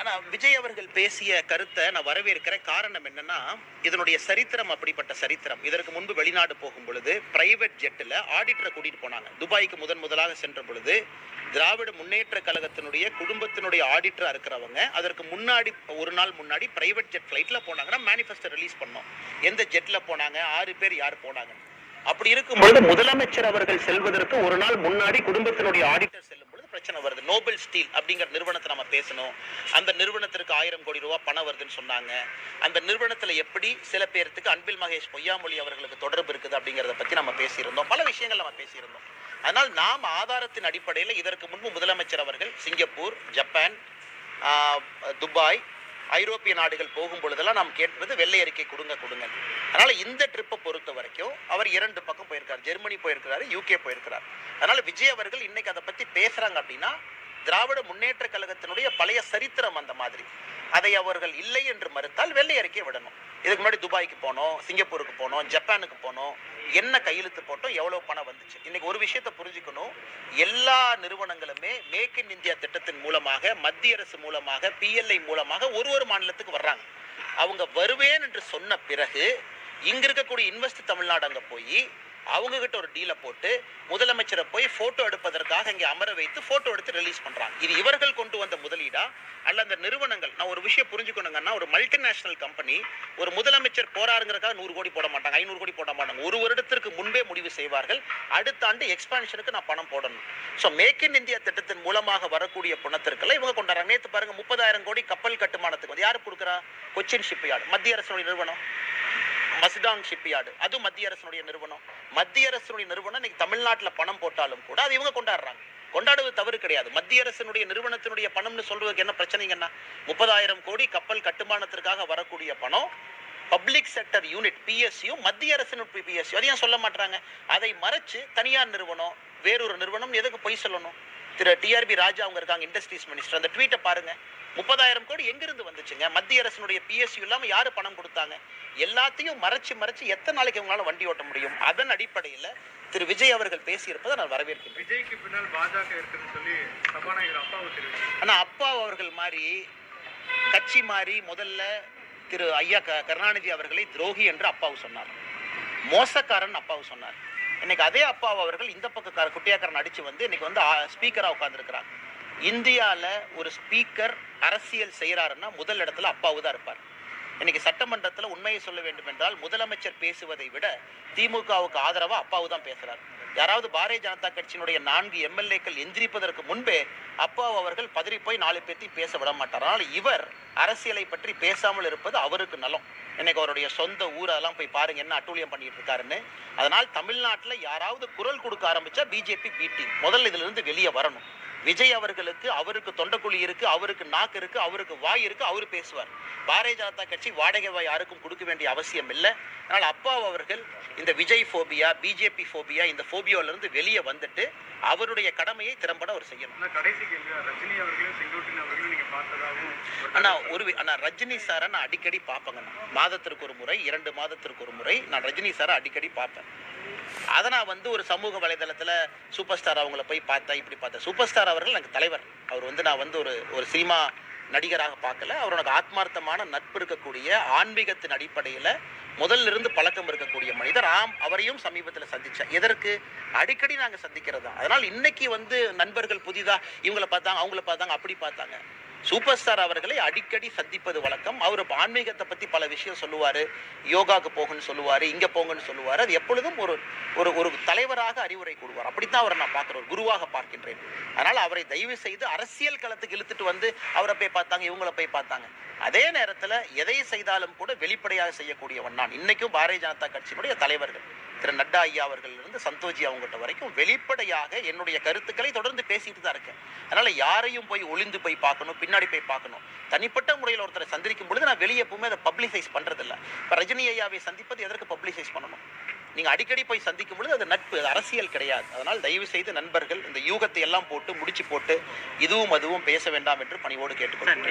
ஆனா விஜய் அவர்கள் பேசிய கருத்தை நான் வரவேற்கிற காரணம் என்னன்னா இதனுடைய சரித்திரம் அப்படிப்பட்ட சரித்திரம். இதற்கு முன்பு வெளிநாடு போகும் பொழுது பிரைவேட் ஜெட்டில் ஆடிட்டரை கூட்டிட்டு போனாங்க. துபாய்க்கு முதன் முதலாக சென்ற பொழுது திராவிட முன்னேற்ற கழகத்தினுடைய குடும்பத்தினுடைய ஆடிட்டரா இருக்கிறவங்க அதற்கு முன்னாடி ஒரு நாள் முன்னாடி பிரைவேட் ஜெட் ஃப்ளைட்டில் போனாங்கன்னா மேனிஃபெஸ்டோ ரிலீஸ் பண்ணோம். எந்த ஜெட்ல போனாங்க ஆறு பேர் யார் போனாங்க அப்படி இருக்கும்பொழுது முதலமைச்சர் அவர்கள் செல்வதற்கு ஒரு நாள் முன்னாடி குடும்பத்தினுடைய ஆடிட்டர் செல்லும் பிரச்சனை வருது. நோபல் ஸ்டீல் அப்படிங்கிற நிறுவனத்தை நம்ம பேசணும். அந்த நிறுவனத்திற்கு ஆயிரம் கோடி ரூபா பணம் வருதுன்னு சொன்னாங்க. அந்த நிறுவனத்தில் எப்படி சில பேர்த்துக்கு அன்பில் மகேஷ் பொய்யாமொழி அவர்களுக்கு தொடர்பு இருக்குது அப்படிங்கிறத பற்றி நம்ம பேசியிருந்தோம். பல விஷயங்கள் நம்ம பேசியிருந்தோம். அதனால் நாம் ஆதாரத்தின் அடிப்படையில் இதற்கு முன்பு முதலமைச்சர் அவர்கள் சிங்கப்பூர் ஜப்பான் துபாய் ஐரோப்பிய நாடுகள் போகும் பொழுதெல்லாம் நாம் கேட்பது வெள்ளை அறிக்கை கொடுங்க கொடுங்க அதனால இந்த ட்ரிப்பை பொறுத்த வரைக்கும் அவர் இரண்டு பக்கம் போயிருக்கார். ஜெர்மனி போயிருக்கிறாரு யூகே போயிருக்கிறார். அதனால விஜய் அவர்கள் இன்னைக்கு அதை பத்தி பேசுறாங்க அப்படின்னா திராவிட முன்னேற்ற கழகத்தினுடைய பழைய சரித்திரம் அந்த மாதிரி. அதை அவர்கள் இல்லை என்று மறுத்தால் வெள்ளை அறிக்கை விடணும். இதுக்கு முன்னாடி துபாய்க்கு போனோம் சிங்கப்பூருக்கு போனோம் ஜப்பானுக்கு போனோம். என்ன கையெழுத்து போட்டோம் எவ்வளவு பணம் வந்துச்சு. இன்னைக்கு ஒரு விஷயத்தை புரிஞ்சுக்கணும். எல்லா நிறுவனங்களுமே மேக் இன் இந்தியா திட்டத்தின் மூலமாக மத்திய அரசு மூலமாக பிஎல்ஐ மூலமாக ஒரு ஒரு மாநிலத்துக்கு வர்றாங்க. அவங்க வருவேன் என்று சொன்ன பிறகு இங்க இருக்கக்கூடிய இன்வெஸ்ட் தமிழ்நாடு அங்க போய் அவங்க கிட்ட ஒரு டீலை போட்டு முதலமைச்சரை போய் போட்டோ எடுப்பதற்காக இங்கே அமர வைத்து போட்டோ எடுத்து ரிலீஸ் பண்றாங்க. இது இவர்கள் கொண்டு வந்த முதலீடா? அல்ல அந்த நிறுவனங்கள்? நான் ஒரு விஷயம் புரிஞ்சுக்கணுங்கன்னா ஒரு மல்டிநேஷனல் கம்பெனி ஒரு முதலமைச்சர் போறாருங்கிறக்காக நூறு கோடி போட மாட்டாங்க ஐநூறு கோடி போட மாட்டாங்க. ஒரு வருடத்திற்கு முன்பே முடிவு செய்வார்கள். அடுத்த ஆண்டு எக்ஸ்பான்ஷனுக்கு நான் பணம் போடணும். ஸோ மேக் இன் இந்தியா திட்டத்தின் மூலமாக வரக்கூடிய பணத்திற்கெல்லாம் இவங்க கொண்டாடுறாங்க. நேற்று பாருங்க முப்பதாயிரம் கோடி கப்பல் கட்டுமானத்துக்கு வந்து யார் கொடுக்குறா? கொச்சின் ஷிப் யார்டு மத்திய அரசுடைய நிறுவனம். மஸ்டாங் ஷிப்யார்டு அது மத்திய அரசுடைய நிறுவனம். மத்திய அரசுடைய நிறுவனம் இன்னைக்கு தமிழ்நாட்டில் பணம் போட்டாலும் கூட அது இவங்க கொண்டாடுறாங்க. கொண்டாடுவது தவறு கிடையாது. மத்திய அரசினுடைய நிறுவனத்தினுடைய பணம்னு சொல்றதுக்கு என்ன பிரச்சனைங்கன்னா முப்பதாயிரம் கோடி கப்பல் கட்டுமானத்திற்காக வரக்கூடிய பணம் பப்ளிக் செக்டர் யூனிட் பிஎஸ்சியும் மத்திய அரசின் பிஎஸ்சியும் அதையும் சொல்ல மாட்டாங்க அதை மறைச்சு தனியார் நிறுவனம் வேறொரு நிறுவனம் எதுக்கு பொய் சொல்லணும்? திரு டிஆர்பி ராஜா அவங்க இருக்காங்க இண்டஸ்ட்ரீஸ் மினிஸ்டர் அந்த ட்வீட்டை பாருங்க. முப்பதாயிரம் கோடி எங்கிருந்து வந்துச்சுங்க? மத்திய அரசினுடைய பிஎஸ்சி இல்லாம யாரு பணம் கொடுத்தாங்க? எல்லாத்தையும் மறைச்சு மறைச்சு எத்தனை நாளைக்கு அவங்களால வண்டி ஓட்ட முடியும்? அதன் அடிப்படையில் திரு விஜய் அவர்கள் பேசியிருப்பதை நான் வரவேற்கிறேன் விஜய்க்கு பின்னால் பாஜக இருக்குன்னு சொல்லி சபாநாயகர் அப்பாவு தெரிவித்தார் ஆனா அப்பா அவர்கள் மாதிரி கட்சி மாறி முதல்ல திரு ஐயா கருணாநிதி அவர்களை துரோகி என்று அப்பாவு சொன்னார். மோசக்காரன் அப்பாவு சொன்னார். இன்னைக்கு அதே அப்பாவு அவர்கள் இந்த பக்க குட்டியாக்காரன் அடிச்சு வந்து இன்னைக்கு வந்து ஸ்பீக்கரா உட்கார்ந்துருக்கிறாங்க இந்தியால ஒரு ஸ்பீக்கர் அரசியல் செய்கிறாருன்னா முதல் இடத்துல அப்பாவு தான் இருப்பார். இன்னைக்கு சட்டமன்றத்தில் உண்மையை சொல்ல வேண்டும் என்றால் முதலமைச்சர் பேசுவதை விட திமுகவுக்கு ஆதரவாக அப்பாவு தான் பேசுகிறார் யாராவது பாரதிய ஜனதா கட்சியினுடைய நான்கு எம்எல்ஏக்கள் எந்திரிப்பதற்கு முன்பே அப்பாவு அவர்கள் பதறி போய் நாலு பேர்த்தையும் பேச விட மாட்டார். ஆனால் இவர் அரசியலை பற்றி பேசாமல் இருப்பது அவருக்கு நலம். இன்னைக்கு அவருடைய சொந்த ஊர் அதெல்லாம் போய் பாருங்க என்ன அட்டூழியம் பண்ணிட்டு இருக்காருன்னு. அதனால் தமிழ்நாட்டில் யாராவது குரல் கொடுக்க ஆரம்பிச்சா பிஜேபி பீட்டி முதல்ல இதுல இருந்து வெளியே வரணும். விஜய் அவர்களுக்கு அவருக்கு தொண்டக்குழி இருக்கு அவருக்கு நாக்கு இருக்கு அவருக்கு வாய் இருக்கு அவர் பேசுவார். பாரதிய ஜனதா கட்சி வாடகை வாய் யாருக்கும் கொடுக்க வேண்டிய அவசியம் இல்லை. அதனால் அப்பா அவர்கள் இந்த விஜய் ஃபோபியா பிஜேபி ஃபோபியா இந்த ஃபோபியால இருந்து வெளியே வந்துட்டு அவருடைய கடமையை திறம்பட அவர் செய்யணும். பார்த்ததாகவும் ஒரு ஆனா ரஜினி சாரை நான் அடிக்கடி பார்ப்பேங்க நான். மாதத்திற்கு ஒரு முறை இரண்டு மாதத்திற்கு ஒரு முறை நான் ரஜினி சாரை அடிக்கடி பார்ப்பேன். அதை நான் வந்து ஒரு சமூக வலைதளத்துல சூப்பர் ஸ்டார் அவங்கள போய் பார்த்தேன் இப்படி பார்த்தேன் சூப்பர் ஸ்டார் அவர்கள் எனக்கு தலைவர். அவர் வந்து நான் வந்து ஒரு ஒரு சினிமா நடிகராக பார்க்கல. அவரோட ஆத்மார்த்தமான நட்பு இருக்கக்கூடிய ஆன்மீகத்தின் அடிப்படையில் முதல்ல இருந்து பழக்கம் இருக்கக்கூடிய மனிதர். ஆம் அவரையும் சமீபத்தில் சந்திச்சேன். எதற்கு? அடிக்கடி நாங்கள் சந்திக்கிறது. தான் அதனால் இன்னைக்கு வந்து நண்பர்கள் புதிதா இவங்கள பார்த்தாங்க அவங்கள பார்த்தாங்க அப்படி பார்த்தாங்க. சூப்பர் ஸ்டார் அவர்களை அடிக்கடி சந்திப்பது வழக்கம். அவர் ஆன்மீகத்தை பற்றி பல விஷயம் சொல்லுவார். யோகாவுக்கு போகணும்னு சொல்லுவார். இங்கே போங்கன்னு சொல்லுவார். அது எப்பொழுதும் ஒரு ஒரு ஒரு தலைவராக அறிவுரை கூடுவார் அப்படித்தான் அவரை நான் பார்க்கிறேன் குருவாக பார்க்கின்றேன். அதனால் அவரை தயவு செய்து அரசியல் களத்துக்கு இழுத்துட்டு வந்து அவரை போய் பார்த்தாங்க இவங்கள போய் பார்த்தாங்க. அதே நேரத்தில் எதை செய்தாலும் கூட வெளிப்படையாக செய்யக்கூடியவன் நான். இன்னைக்கும் பாரதிய ஜனதா கட்சியினுடைய தலைவர்கள். திரு நட்டா ஐயா அவர்களிலிருந்து இருந்து அவங்ககிட்ட வரைக்கும் வெளிப்படையாக என்னுடைய கருத்துக்களை தொடர்ந்து பேசிட்டு தான் இருக்கேன். அதனால் யாரையும் போய் ஒளிந்து போய் பார்க்கணும் பின்னாடி போய் பார்க்கணும். தனிப்பட்ட முறையில் ஒருத்தரை சந்திக்கும் பொழுது நான் வெளியே எப்பவுமே அதை பப்ளிசைஸ் பண்றதில்ல. இப்போ ரஜினி ஐயாவை சந்திப்பது எதற்கு பப்ளிசைஸ் பண்ணணும்? நீங்கள் அடிக்கடி போய் சந்திக்கும் பொழுது அது நட்பு அது அரசியல் கிடையாது. அதனால் தயவு செய்து நண்பர்கள் இந்த யூகத்தை எல்லாம் போட்டு முடிச்சு போட்டு இதுவும் அதுவும் பேச வேண்டாம் என்று பணிவோடு கேட்டுக்கொள்கிறேன்.